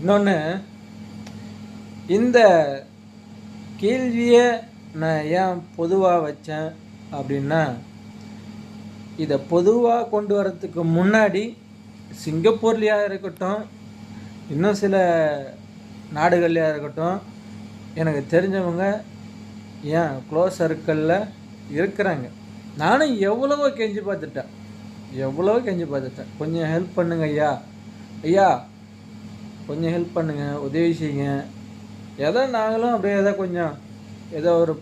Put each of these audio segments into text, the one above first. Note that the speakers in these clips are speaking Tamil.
இன்னொன்று இந்த கேள்வியை நான் ஏன் பொதுவாக வச்சேன் அப்படின்னா இதை பொதுவாக கொண்டு வரத்துக்கு முன்னாடி சிங்கப்பூர்லையா இருக்கட்டும் இன்னும் சில நாடுகள்லையாக இருக்கட்டும் எனக்கு தெரிஞ்சவங்க ஏன் க்ளோஸ் சர்க்கிளில் இருக்கிறாங்க. நானும் எவ்வளவோ கெஞ்சி பார்த்துட்டேன். எவ்வளவோ கெஞ்சி பார்த்துட்டேன். கொஞ்சம் ஹெல்ப் பண்ணுங்க ஐயா. ஐயா கொஞ்சம் ஹெல்ப் பண்ணுங்கள் உதவி செய்யுங்க. எதோ நாங்களும் அப்படியே ஏதோ கொஞ்சம் ஏதோ ஒரு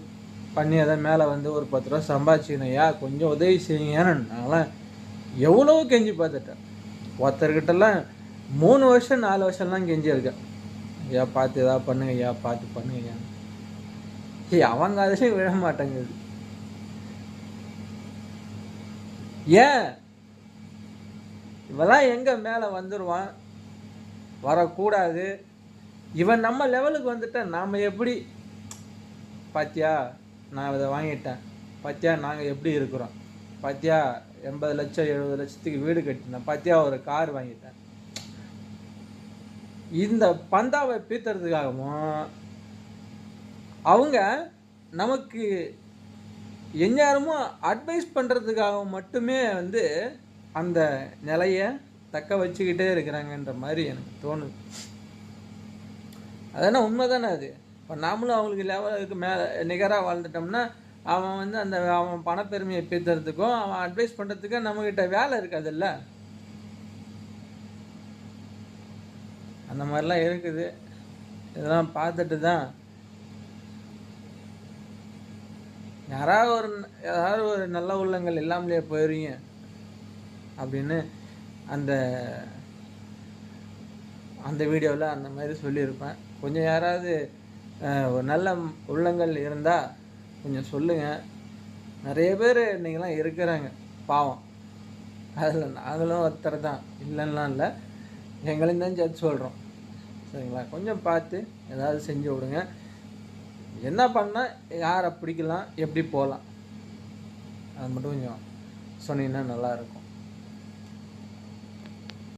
பண்ணி ஏதோ மேலே வந்து ஒரு பத்து ரூபா சம்பாதிச்சிக்கணும். ஐயா கொஞ்சம் உதவி செய்யுங்கன்னு நாங்களாம் எவ்வளோ கெஞ்சி பார்த்துட்டேன். ஒருத்தர்கிட்டலாம் மூணு வருஷம் நாலு வருஷம்லாம் கெஞ்சியிருக்கேன் ஐயா பார்த்து ஏதாவது பண்ணுங்க ஐயா பார்த்து பண்ணுங்க ஐயா. அவங்க அதையும் விழ மாட்டேங்குது. ஏன்? இவெல்லாம் எங்கே மேலே வந்துடுவான் வரக்கூடாது. இவன் நம்ம லெவலுக்கு வந்துட்டா நாம் எப்படி? பாத்தியா நான் இதை வாங்கிட்டேன். பாத்தியா நாங்கள் எப்படி இருக்கிறோம்? பாத்தியா எண்பது லட்சம் எழுபது லட்சத்துக்கு வீடு கட்டினேன் பாத்தியா ஒரு கார் வாங்கிட்டேன். இந்த பந்தாவை பீத்துறதுக்காகவும் அவங்க நமக்கு எந்நேரமும் அட்வைஸ் பண்ணுறதுக்காக மட்டுமே வந்து அந்த நிலையை தக்க வச்சுக்கிட்டே இருக்கிறாங்கன்ற மாதிரி எனக்கு தோணுது. அதெல்லாம் உண்மை தானே அது? இப்போ நாமளும் அவங்களுக்கு லெவலுக்கு மேலே நிகராக வாழ்ந்துட்டோம்னா அவன் வந்து அந்த அவன் பணப்பெருமையை பேத்துறதுக்கும் அவன் அட்வைஸ் பண்ணுறதுக்கும் நம்மக்கிட்ட வேலை இருக்காதுல்ல? அந்த மாதிரிலாம் இருக்குது. இதெல்லாம் பார்த்துட்டு தான் யாராவது ஒரு யாராவது ஒரு நல்ல உள்ளங்கள் இல்லாமலேயே போயிருவீங்க அப்படின்னு அந்த அந்த வீடியோவில் அந்த மாதிரி சொல்லியிருப்பேன். கொஞ்சம் யாராவது ஒரு நல்ல உள்ளங்கள் இருந்தால் கொஞ்சம் சொல்லுங்கள் நிறைய பேர் இன்றைக்கெல்லாம் இருக்கிறாங்க பாவம். அதில் நாங்களும் ஒருத்தர் தான் இல்லைன்னா இல்லை. எங்களையும் தான் ஜட்ஜ் சொல்கிறோம் சரிங்களா? கொஞ்சம் பார்த்து ஏதாவது செஞ்சு விடுங்க. என்ன பண்ணால் யாரை பிடிக்கலாம் எப்படி போகலாம். அது மட்டும் கொஞ்சம் சொன்னீங்கன்னா நல்லாயிருக்கும்